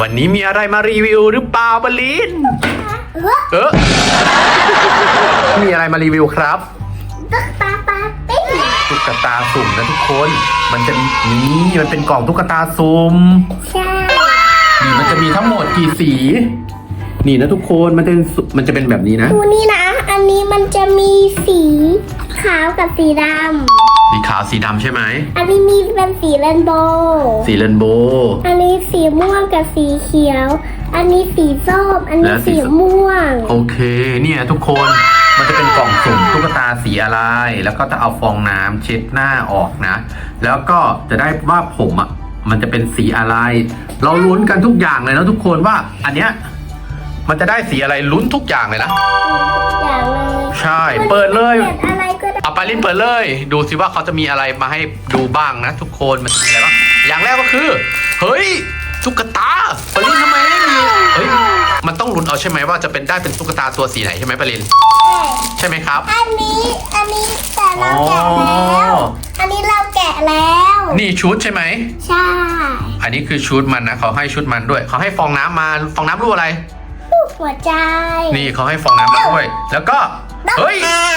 วันนี้มีอะไรมารีวิวหรือเปล่าบลินเออเออมีอะไรมารีวิวครับตุ๊กตาปาปิ้งตุ๊กตาสุ่มนะทุกคน มันจะนี่มันเป็นกล่องตุ๊กตาสุ่มใช่นี่มันจะมีทั้งหมดกี่สี นี่นะทุกคนมันจะเป็นสุมันจะเป็นแบบนี้นะดูนี่นะ อันนี้มันจะมีสีขาวกับสีด สีขาวสีดำใช่ไหมำอันนี้มีเป็นสีเรนโบว์สีเรนโบว์ อันนี้สีม่วงกับสีเขียว อันนี้สีส้ม อันนี้และสีสีส้ม ม่วง โอเค เนี่ยทุกคนมันจะเป็นกล่องสุ่มตุ๊กตาสีอะไร แล้วก็จะเอาฟองน้ำเช็ดหน้าออกนะ แล้วก็จะได้ว่าผมอะมันจะเป็นสีอะไร เราลุ้นกันทุกอย่างเลยนะทุกคนว่าอันเนี้ยมันจะได้สีอะไรลุ้นทุกอย่างเลยนะ อย่างเลยใช่ เปิดเลย เปิดอะไรก็ได้ เอาไปลิ้นเปิดเลย ดูสิว่าเขาจะมีอะไรมาให้ดูบ้างนะ ทุกคนมันจะมีอะไรบ้างอย่างแรกก็คือ เฮ้ยตุ๊กตาปลินทำไมไม่มีเฮ้ยมันต้องลุ้นเอาใช่ไหมว่าจะเป็นได้เป็นตุ๊กตาตัวสีไหนใช่ไหมปลินใช่ไหมครับ อันนี้อันนี้แต่เราแกะแล้วอ๋ออันนี้เราแกะแล้ว นี่ชุดใช่ไหมใช่ อันนี้คือชุดมันนะเขาให้ชุดมันด้วยเขาให้ฟองน้ำมาฟองน้ำรูปอะไรรูปหัวใจ นี่เขาให้ฟองน้ำมาด้วย แล้วก็เฮ้ยอ่าง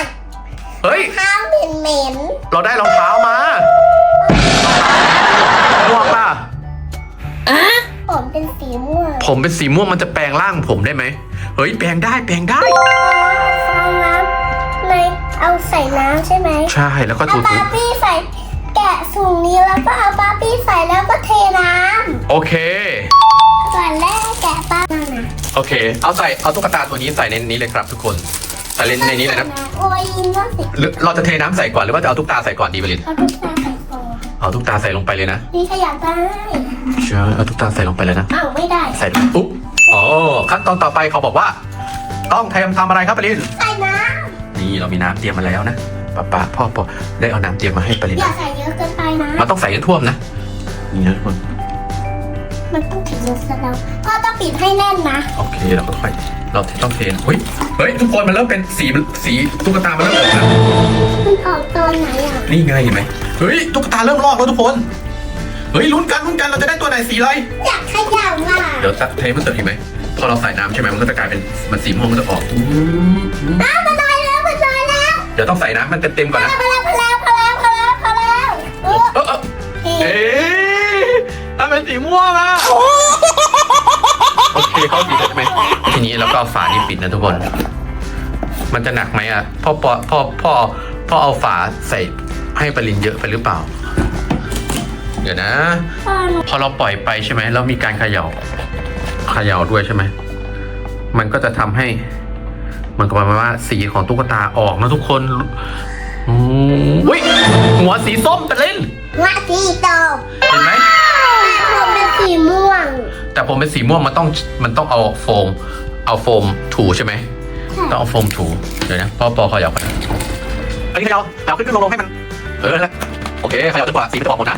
เฮ้ย ข้าวเหม็นเหม็นเราได้รองเท้ามาม่วงป่ะๆผมเป็นสีม่วงผมเป็นสีม่วงมันจะแปลงร่างผมได้ไหม เฮ้ย แปลงได้ แปลงได้ ฟองน้ำในเอาใส่น้ำใช่ไหมใช่ แล้วก็เอาถูบาร์บี้ใส่แกะถุงนี้แล้วก็เอาบาร์บี้ใส่แล้วก็เทน้โอเคำก่อนแรกแกะป้านั่นนะโอเค เอาใส่ เอาตุ๊กตาตัวนี้ใส่ในนี้เลยครับทุกคน ใส่ในในนี้เลยนะโอ้ยยินว่าสิหรือเราจะเทน้ำใส่ก่อนหรือว่าจะเอาตุ๊กตาใส่ก่อนดีบลินเอาตุ๊กตาใส่ฟองเอาตุ๊กตาใส่ลงไปเลยนะนี่ขยับได้ใช่เอาตุ๊กตาใส่ลงไปเลยนะอ้าวไม่ได้ใส่ปุ๊บอ๋อขั้นตอนต่อไปเขาบอกว่า ต้องทำทำอะไรครับปลินใส่น้นี่เรามีน้ำเตรียมมาแล้วนะป้าป้าพ่อพ่อได้เอาน้ำเตรียมมาให้ปลิำนอย่านะใส่เยอะเกินไปนะมันต้องใส่ให้ท่วมนะนี่นะทุกคน มันต้องถึงเยอะซะแล้วก็ต้องปิดให้แน่นนะโอเคเราก็ค่อยเราต้องเทนะเฮ้ยเฮ้ยทุกคนมันเริ่มเป็นสีสีตุ๊กตามันเริ่มออกแล้วมันออกตอนไหนอะนี่ไงเห็นไหมเฮ้ยตุ๊กตาเริ่มลอกแล้วทุกคนเฮ้ยลุ้นกันลุ้นกันเราจะได้ตัวไหนสีอะไรอยากขยับว่ะเดี๋ยวเทมันเสร็จอีกไหมพอเราใส่น้ำใช่ไหมมันก็จะกลายเป็นมันสีม่วงมันจะออกอ้าวมันลอยแล้วมันลอยแล้วเดี๋ยวต้องใส่น้ำมันเต็มๆก่อนนะพอแล้วพอแล้วพอแล้วพอแล้วพอแล้วเออเออเออ เอ๊ะเอ๊ะถ้าเป็นสีม่วงอะโอเคเข้าสีแล้วใช่ไหมทีนี้เราก็เอาฝานี้ปิดนะทุกคน มันจะหนักไหมอะพ่อปอพ่อพ่อพ่อเอาฝาใส่ให้ปรินเยอะไปหรือเปล่า เดี๋ยวนะพ่อหนูพอเราปล่อยไปใช่ไหมแล้วมีการเขย่าเขย่าด้วยใช่ไหมมันก็จะทำให้มันก็ประมาณว่าสีของตุ๊กตาออกนะทุกคนอืมอุ้ยหัวสีส้มเป็นเล่นว่าสีตบเห็นไหมผมเป็น สีม่วง แต่ผมเป็นสีม่วงมันต้องมันต้องเอาโฟม เอาโฟมถูใช่ไหมต้องเอาโฟมถูเดี๋ยวนะพ่อปอเขย่ากันนะอันนี้เขย่าเอาขึ้นขึ้นลงลงให้มัน เออแล้วโอเคเขย่าจนกว่าสีมันจะออกหมดนะ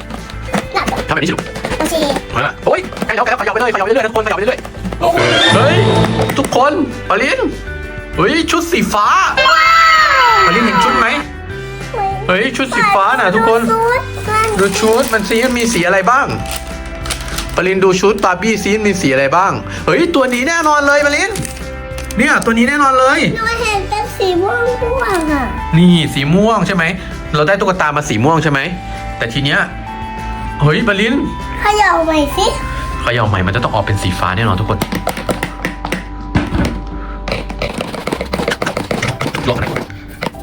หนักทำแบบนี้สิลูกโอเคเอาละโอ้ยเขย่าเขย่าเขย่าไปเลยเขย่าไปเรื่อยๆนะทุกคนเขย่าไปเรื่อยๆโอเคเฮ้ยทุกคนปาลินเฮ้ยชุดสีฟ้าปาลินเห็นชุดไหมเฮ้ยชุดสีฟ้าน่ะทุกคนชุดมันดูชุดมันสีมันมีสีอะไรบ้าง ปาลินดูชุดบาร์บี้ซีมันมีสีอะไรบ้าง เฮ้ย ตัวนี้แน่นอนเลยปาลินเนี่ยตัวนี้แน่นอนเลย หนูเห็นเป็นสีม่วงม่วงอะ นี่สีม่วงใช่ไหม เราได้ตุ๊กตามาสีม่วงใช่ไหม แต่ทีเนี้ย เฮ้ยปาลินเขย่าใหม่สิเขย่าใหม่มันจะต้องออกเป็นสีฟ้าแน่นอนทุกคนลองกันนะ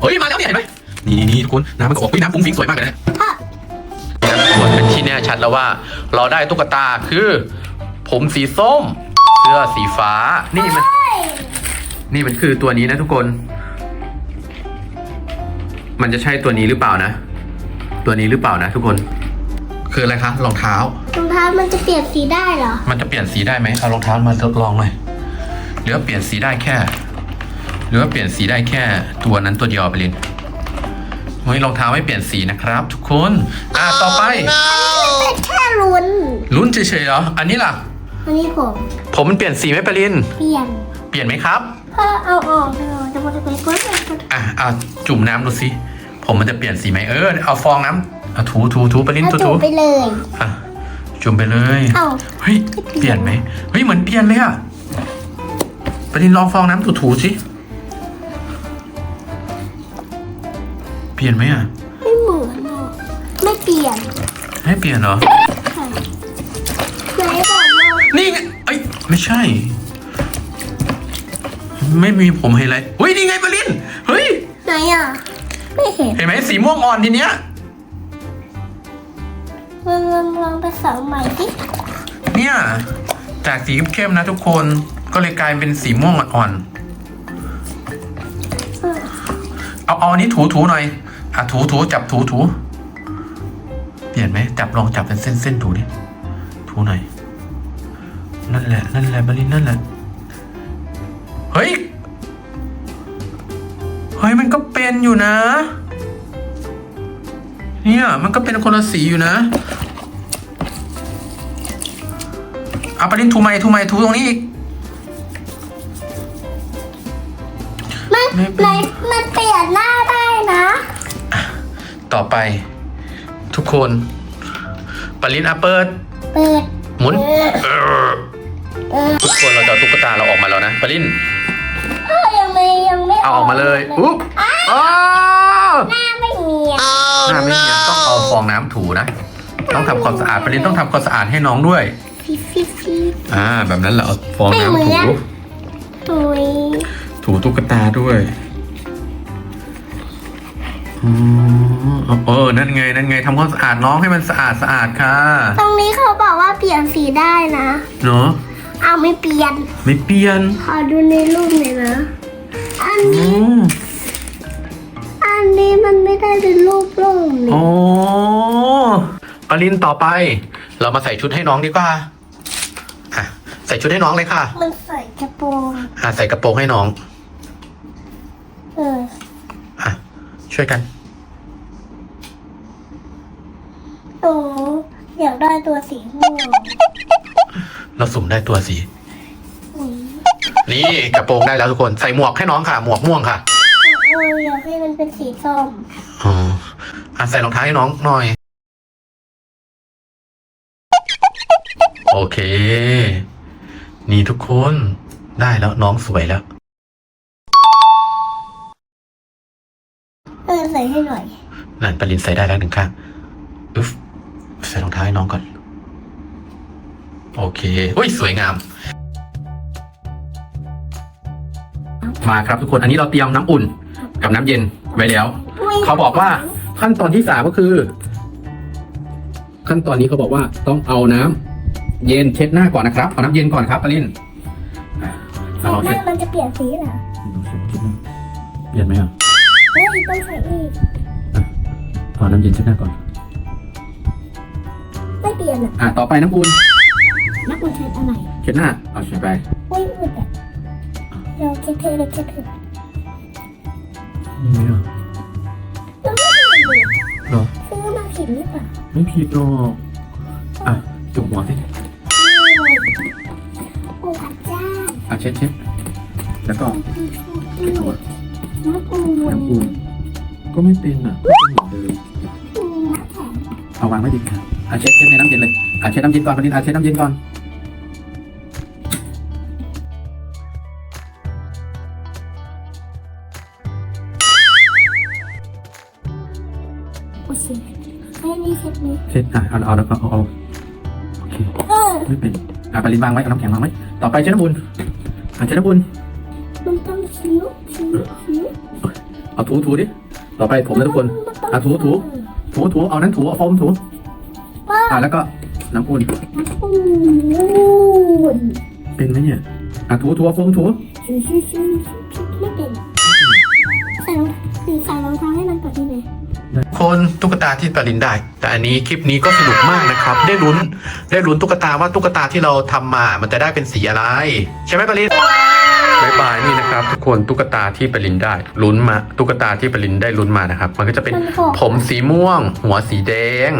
เฮ้ยมาแล้วเนี่ยเห็นไหมนี่นี่ทุกคนน้ำมันก็ออกเฮ้ยน้ำฟุ้งฟิ้งสวยมากเลยนะ พ่อนี่นะ ทุกคนเป็นที่แน่ชัดแล้วว่า เราได้ตุ๊กตาคือ ผมสีส้ม เสื้อสีฟ้า นี่มันเฮ้ยนี่มันคือตัวนี้นะทุกคน มันจะใช่ตัวนี้หรือเปล่านะ ตัวนี้หรือเปล่านะทุกคน คืออะไรคะรองเท้ารองเท้ามันจะเปลี่ยนสีได้เหรอ มันจะเปลี่ยนสีได้ไหมเอารองเท้ามาทดลองหน่อยหรือว่าเปลี่ยนสีได้แค่ หรือว่าเปลี่ยนสีได้แค่ ตัวนั้นตัวเดียวไปเลย เฮ้ยรองเท้าไม่เปลี่ยนสีนะครับ ทุกคน อะต่อไป เป็นแค่ลุ้นลุ้นเฉยๆเหรอ อันนี้ล่ะ อันนี้ผมผมมันเปลี่ยนสีไหมปรินเปลี่ยนเปลี่ยนไหมครับพ่อเอาออกเลยจะมาจะไปกดอะอะจุ่มน้ำดูสิผมมันจะเปลี่ยนสีไหมเออเอาฟองน้ำอะถูถูถูปรินถ้าถูจูถูบไปเลย อะจุ่มไปเลยเอ้า เฮ้ยเปลี่ยนไหมเฮ้ยเหมือนเปลี่ยนเลยอะปรินลองฟองน้ำถูๆสิ เปลี่ยนไหมอะไม่เหมือนหรอกไม่เปลี่ยนให้เปลี่ยนเหรอไหนบอกว่านี่ไงเอ้ยไม่ใช่ ไม่มีผมไฮไลท์เฮ้ยนี่ไงปรินเฮ้ย ไหนอะ ไม่เห็นเห็นไหมสีม่วงอ่อนทีเนี้ย ลองลองลองไปสองใหม่สิเนี่ย จากสีเข้มๆนะทุกคนก็เลยกลายเป็นสีม่วงอ่อนๆ เอาเอาอันนี้ถูๆหน่อย อะถูๆจับถูๆเปลี่ยนไหมจับลองจับเป็นเส้นๆถูดิถูหน่อยนั่นแหละนั่นแหละบรินนั่นแหละเฮ้ยเฮ้ยมันก็เป็นอยู่นะ เนี่ยมันก็เป็นคนละสีอยู่นะเอาปรินถูไหมถูไหมถูตรงนี้อีกมันไม่เป็นไหนมั ต่อไป ทุกคนปรินอาเปิด เปิด หมุนเออเออเออทุกคนเราจะเอาตุ๊กตาเราออกมาแล้วนะปรินเออยังไม่ยังไม่เอาออกมาเลยอุ๊บอ้าวหน้าไม่มีอะหน้าไม่เนียนต้องเอาฟองน้ำถูนะ ต้องทำความสะอาดปรินต้องทำความสะอาดให้น้องด้วย ฟิฟิฟิอ่าแบบนั้นแหละเอาฟองน้ำไม่เหมืถูอนโอ้ยถูตุ๊กตาด้วย อืมเออ นั่นไง นั่นไงทำความสะอาดน้องให้มันสะอาดสะอาดค่ะ ตรงนี้เขาบอกว่าเปลี่ยนสีได้นะ เนาะเอาไม่เปลี่ยน ไม่เปลี่ยน ขอดูในรูปหน่อยนะ อันอืนี้ มอันนี้มันไม่ได้เป็นรูปโล่งเลยโอ้ปรินต่อไป เรามาใส่ชุดให้น้องดีกว่าอะใส่ชุดให้น้องเลยค่ะมันใส่กระโปรงอะใส่กระโปรงให้น้องเออ อะช่วยกัน โอ้อยากได้ตัวสีม่วงเราสุ่มได้ตัวสีอืมนี่กระโปรงได้แล้วทุกคนใส่หมวกให้น้องค่ะ หมวกม่วงค่ะเอออยากให้มันเป็นสีส้มอ๋ออะใส่รองเท้าให้น้องหน่อย โอเค นี่ทุกคนได้แล้วน้องสวยแล้ว เออใส่ให้หน่อย นั่นปรินใส่ได้แล้วหนึ่งข้างอึ๊บ ใส่รองเท้าให้น้องก่อน โอเคอุ้ยสวยงาม มาครับทุกคนอันนี้เราเตรียมน้ำอุ่นกับน้ำเย็นไว้แล้ว เขาบอกว่าขั้นตอนที่สามก็คือ ขั้นตอนนี้เขาบอกว่าต้องเอาน้ำเย็นเช็ดหน้าก่อนนะครับเอาน้ำเย็นก่อนครับปรินอะใส่เอาหเช็น้าดมันจะเปลี่ยนสีเหรอเปลี่ยนไหมอะเฮ้ยต้องใส่อีก เอาน้ำเย็นเช็ดหน้าก่อนไม่เปลี่ย นอะอะต่อไปน้ำอุ่นนักบุญใช้อะไรเช็ดหน้าเอาเช็ดไปอุ้ยอุดอะเราเช็ดเทเลยเช็ดเทนี่ไหมอะเราไม่ได้เลยเหรอซื้อมาผิดหรือเปล่าไม่ผิดหรอกอะจุกหัวสิโอ้พระเจ้าอะเช็ดเช็ดแล้วก็เช็ดหัวน้ำอุ่นน้ำอุ่นก็ไม่เป็นอะก็เป็นเหมือนเดิมน้ำแข็งเอาวางไว้ดีค่ะ อะเช็ดเช็ดในน้ำเย็นเลยอะเช็ดน้ำเย็นก่อนปนิดอะเช็ดน้ำเย็นก่อนโอเคแค่นี้เช็ดนี้เช็ดอะเอาเอาแล้วก็เอาเอาโอเคเออไม่เป็นอะปรินวางไว้เอาน้ำแข็งวางไว้ต่อไปเช็ดน้ำอุ่นอะเช็ดน้ำอุ่นมันต้องชิ้วชิ้วชิ้วเอาถูถูดิต่อไปผมนะทุกคนอะถูถูถูถูเอานั้นถูเอาโฟมถู ว้าอะแล้วก็น้ำอุ่นน้ำอุ่นเป็นไหมเนี่ยอะถูถูเอาโฟมถูชิวชิวชิวชิวไม่เป็นใส่รองใส่รองเท้าให้มันก่อนดีไหมคนตุ๊กตาที่ปรินได้ แต่อันนี้คลิปนี้ก็สนุกมากนะครับ ได้ลุ้นได้ลุ้นตุ๊กตาว่าตุ๊กตาที่เราทำมา มันจะได้เป็นสีอะไร ใช่ไหมปรินบายบายนี่นะครับ ทุกคนตุ๊กตาที่ปรินได้ลุ้นมาตุ๊กตาที่ปรินได้ลุ้นมานะครับ มันก็จะเป็นผมสีม่วง หัวสีแดง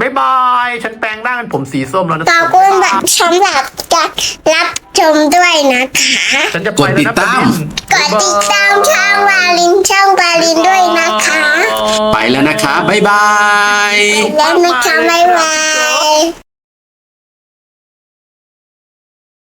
บายบาย ฉันแปลงร่างเป็นผมสีส้มแล้วนะขอบคุณสำหรับการรับชมด้วยนะคะฉันจะไปแล้วนะกดติดตาม กดติดตามช่องวาลินช่องวาลินด้วยนะคะไปแล้วนะครับบ๊ายบาย แล้วนะคะบ๊ายบาย